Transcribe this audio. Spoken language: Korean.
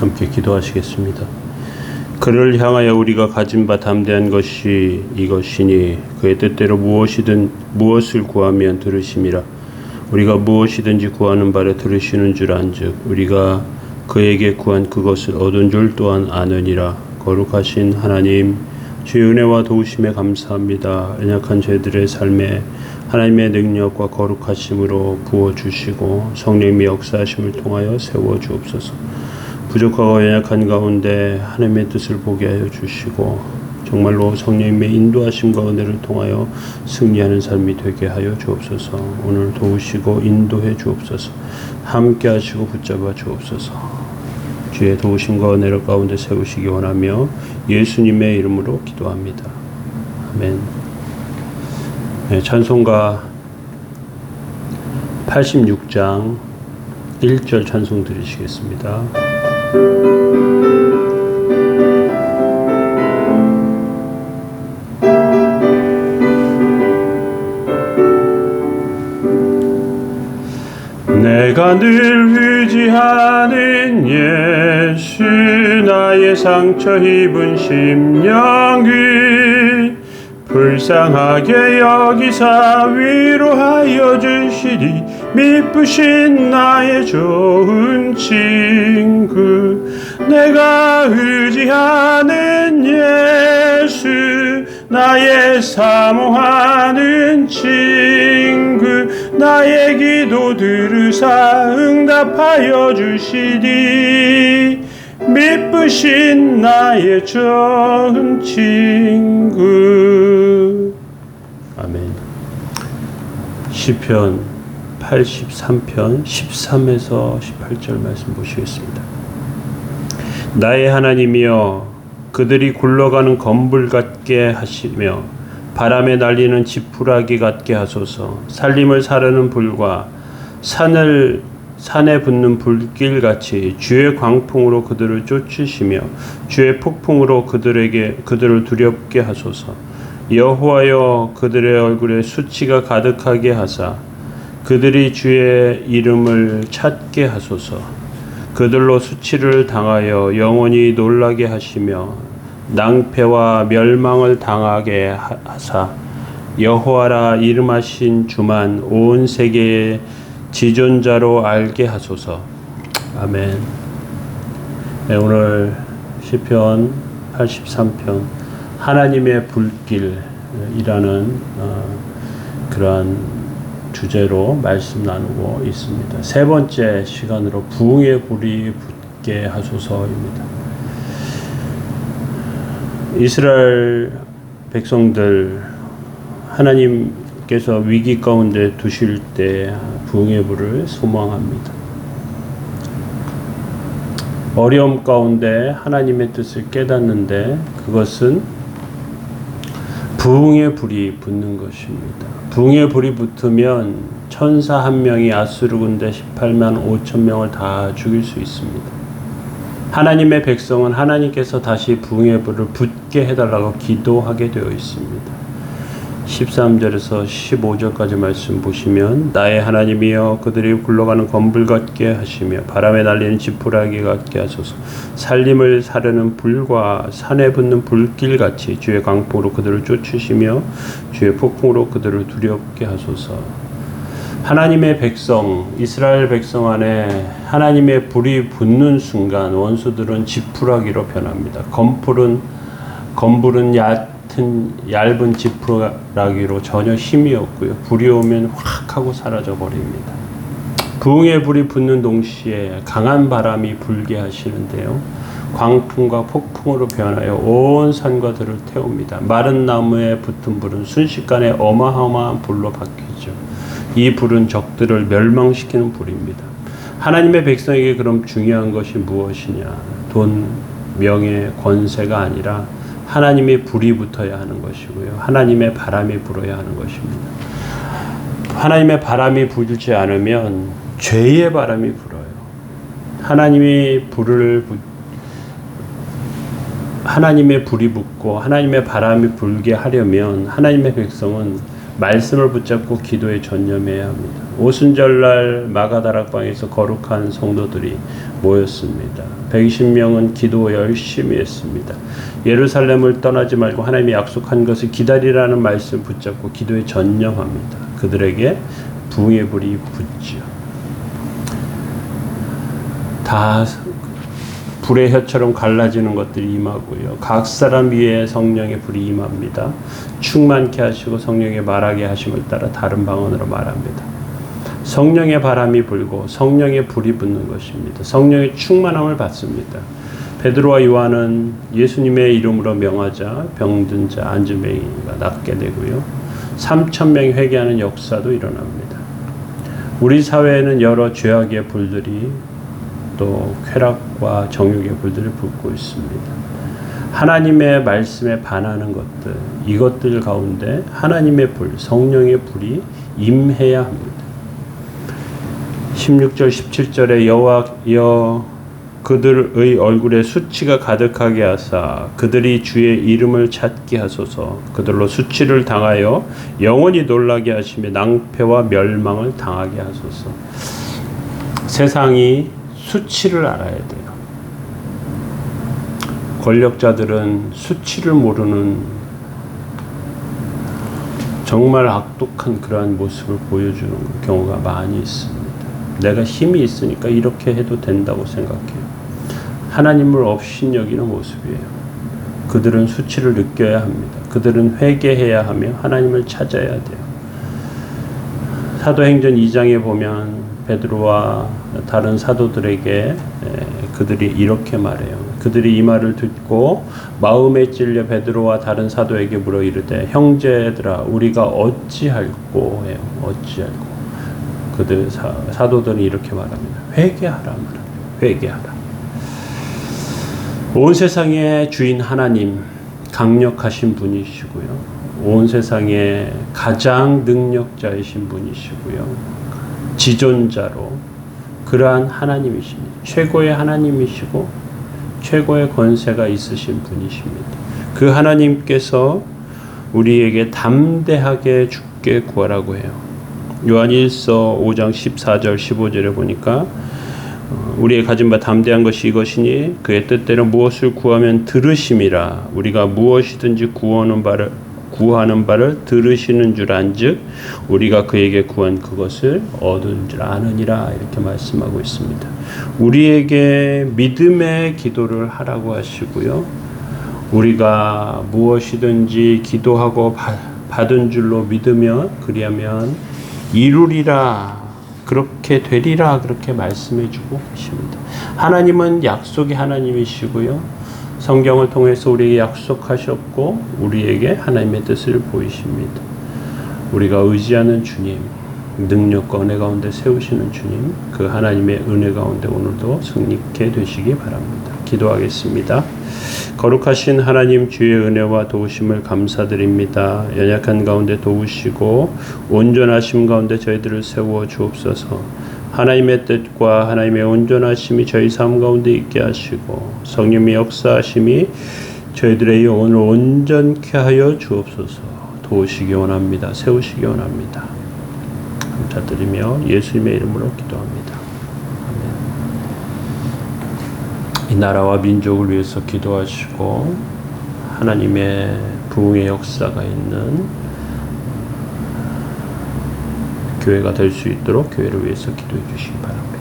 함께 기도하시겠습니다. 그를 향하여 우리가 가진 바 담대한 것이 이것이니 그의 뜻대로 무엇이든 무엇을 구하면 들으심이라. 우리가 무엇이든지 구하는 바를 들으시는 줄 안즉 우리가 그에게 구한 그것을 얻은 줄 또한 아느니라. 거룩하신 하나님 주의 은혜와 도우심에 감사합니다. 연약한 저희들의 삶에 하나님의 능력과 거룩하심으로 부어 주시고 성령님의 역사하심을 통하여 세워 주옵소서 부족하고 연약한 가운데 하나님의 뜻을 보게 하여 주시고 정말로 성령님의 인도하심과 은혜를 통하여 승리하는 삶이 되게 하여 주옵소서. 오늘 도우시고 인도해 주옵소서. 함께 하시고 붙잡아 주옵소서. 주의 도우심과 은혜를 가운데 세우시기 원하며 예수님의 이름으로 기도합니다. 아멘. 네, 찬송가 86장 1절 찬송 드리시겠습니다. 내가 늘 의지하는 예수 나의 상처 입은 심령을 불쌍하게 여기사 위로하여 주시리 미쁘신 나의 좋은 친구 내가 의지하는 예수 나의 사모하는 친구 나의 기도 들으사 응답하여 주시리. 미쁘신 나의 좋은 친구. 아멘. 시편 83편 13에서 18절 말씀 보시겠습니다. 나의 하나님이여 그들이 굴러가는 건불 같게 하시며 바람에 날리는 지푸라기 같게 하소서. 살림을 사르는 불과 산을 산에 붙는 불길 같이 주의 광풍으로 그들을 쫓으시며 주의 폭풍으로 그들에게 그들을 두렵게 하소서. 여호와여 그들의 얼굴에 수치가 가득하게 하사 그들이 주의 이름을 찾게 하소서 그들로 수치를 당하여 영원히 놀라게 하시며 낭패와 멸망을 당하게 하사 여호와라 이름하신 주만 온 세계의 지존자로 알게 하소서. 아멘. 네, 오늘 시편 83편 하나님의 불길이라는 어, 그러한 주제로 말씀 나누고 있습니다. 세 번째 시간으로 부흥의 불이 붙게 하소서입니다. 이스라엘 백성들 하나님께서 위기 가운데 두실 때 부흥의 불을 소망합니다. 어려움 가운데 하나님의 뜻을 깨닫는데 그것은 부흥의 불이 붙는 것입니다. 부흥의 불이 붙으면 천사 한 명이 아수르 군대 18만 5천 명을 다 죽일 수 있습니다. 하나님의 백성은 하나님께서 다시 부흥의 불을 붙게 해달라고 기도하게 되어 있습니다. 13절에서 15절까지 말씀 보시면 나의 하나님이여 그들이 굴러가는 건불 같게 하시며 바람에 날리는 지푸라기 같게 하소서. 살림을 사르는 불과 산에 붙는 불길 같이 주의 강포로 그들을 쫓으시며 주의 폭풍으로 그들을 두렵게 하소서. 하나님의 백성 이스라엘 백성 안에 하나님의 불이 붙는 순간 원수들은 지푸라기로 변합니다. 건불은 건불은 얕 같은 얇은 지푸라기로 전혀 힘이 없고요. 불이 오면 확 하고 사라져 버립니다. 부흥의 불이 붙는 동시에 강한 바람이 불게 하시는데요. 광풍과 폭풍으로 변하여 온 산과 들을 태웁니다. 마른 나무에 붙은 불은 순식간에 어마어마한 불로 바뀌죠. 이 불은 적들을 멸망시키는 불입니다. 하나님의 백성에게 그럼 중요한 것이 무엇이냐? 돈, 명예, 권세가 아니라 하나님의 불이 붙어야 하는 것이고요. 하나님의 바람이 불어야 하는 것입니다. 하나님의 바람이 불지 않으면 죄의 바람이 불어요. 하나님이 불을 하나님의 불이 붙고 하나님의 바람이 불게 하려면 하나님의 백성은 말씀을 붙잡고 기도에 전념해야 합니다. 오순절날 마가다락방에서 거룩한 성도들이 모였습니다. 120명은 기도 열심히 했습니다. 예루살렘을 떠나지 말고 하나님이 약속한 것을 기다리라는 말씀 붙잡고 기도에 전념합니다. 그들에게 부흥의 불이 붙지요. 다 불의 혀처럼 갈라지는 것들이 임하고요. 각 사람 위에 성령의 불이 임합니다. 충만케 하시고 성령의 말하게 하심을 따라 다른 방언으로 말합니다. 성령의 바람이 불고 성령의 불이 붙는 것입니다. 성령의 충만함을 받습니다. 베드로와 요한은 예수님의 이름으로 명하자 병든 자 안주맹이가 낫게 되고요. 3천 명이 회개하는 역사도 일어납니다. 우리 사회에는 여러 죄악의 불들이 또 쾌락 과 정욕의 불들이 붙고 있습니다. 하나님의 말씀에 반하는 것들, 이것들 가운데 하나님의 불, 성령의 불이 임해야 합니다. 16절 17절에 여호와 여 그들의 얼굴에 수치가 가득하게 하사 그들이 주의 이름을 찾게 하소서 그들로 수치를 당하여 영원히 놀라게 하시며 낭패와 멸망을 당하게 하소서 세상이 수치를 알아야 돼요. 권력자들은 수치를 모르는 정말 악독한 그러한 모습을 보여주는 경우가 많이 있습니다. 내가 힘이 있으니까 이렇게 해도 된다고 생각해요. 하나님을 없인 여기는 모습이에요. 그들은 수치를 느껴야 합니다. 그들은 회개해야 하며 하나님을 찾아야 돼요. 사도행전 2장에 보면 베드로와 다른 사도들에게 그들이 이렇게 말해요. 그들이 이 말을 듣고 마음에 찔려 베드로와 다른 사도에게 물어 이르되 형제들아 우리가 어찌할꼬 해요. 어찌할꼬. 그들 사, 사도들은 이렇게 말합니다. 회개하라 말합니다. 회개하라. 온 세상의 주인 하나님 강력하신 분이시고요. 온 세상의 가장 능력자이신 분이시고요. 지존자로 그러한 하나님이십니다. 최고의 하나님이시고 최고의 권세가 있으신 분이십니다. 그 하나님께서 우리에게 담대하게 죽게 구하라고 해요. 요한 1서 5장 14절 15절에 보니까 어, 우리의 가진 바 담대한 것이 이것이니 그의 뜻대로 무엇을 구하면 들으심이라 우리가 무엇이든지 구하는 바를 구하는 바를 들으시는 줄 안즉 우리가 그에게 구한 그것을 얻은 줄 아느니라 이렇게 말씀하고 있습니다. 우리에게 믿음의 기도를 하라고 하시고요. 우리가 무엇이든지 기도하고 받은 줄로 믿으면 그리하면 이루리라 그렇게 되리라 그렇게 말씀해 주고 계십니다. 하나님은 약속의 하나님이시고요. 성경을 통해서 우리에게 약속하셨고 우리에게 하나님의 뜻을 보이십니다. 우리가 의지하는 주님, 능력과 은혜 가운데 세우시는 주님, 그 하나님의 은혜 가운데 오늘도 승리케 되시기 바랍니다. 기도하겠습니다. 거룩하신 하나님 주의 은혜와 도우심을 감사드립니다. 연약한 가운데 도우시고 온전하심 가운데 저희들을 세워 주옵소서. 하나님의 뜻과 하나님의 온전하심이 저희 삶 가운데 있게 하시고 성령의 역사하심이 저희들의 영혼을 온전케 하여 주옵소서 도우시기 원합니다. 세우시기 원합니다. 감사드리며 예수님의 이름으로 기도합니다. 아멘. 이 나라와 민족을 위해서 기도하시고 하나님의 부흥의 역사가 있는 교회가 될 수 있도록 교회를 위해서 기도해 주시기 바랍니다.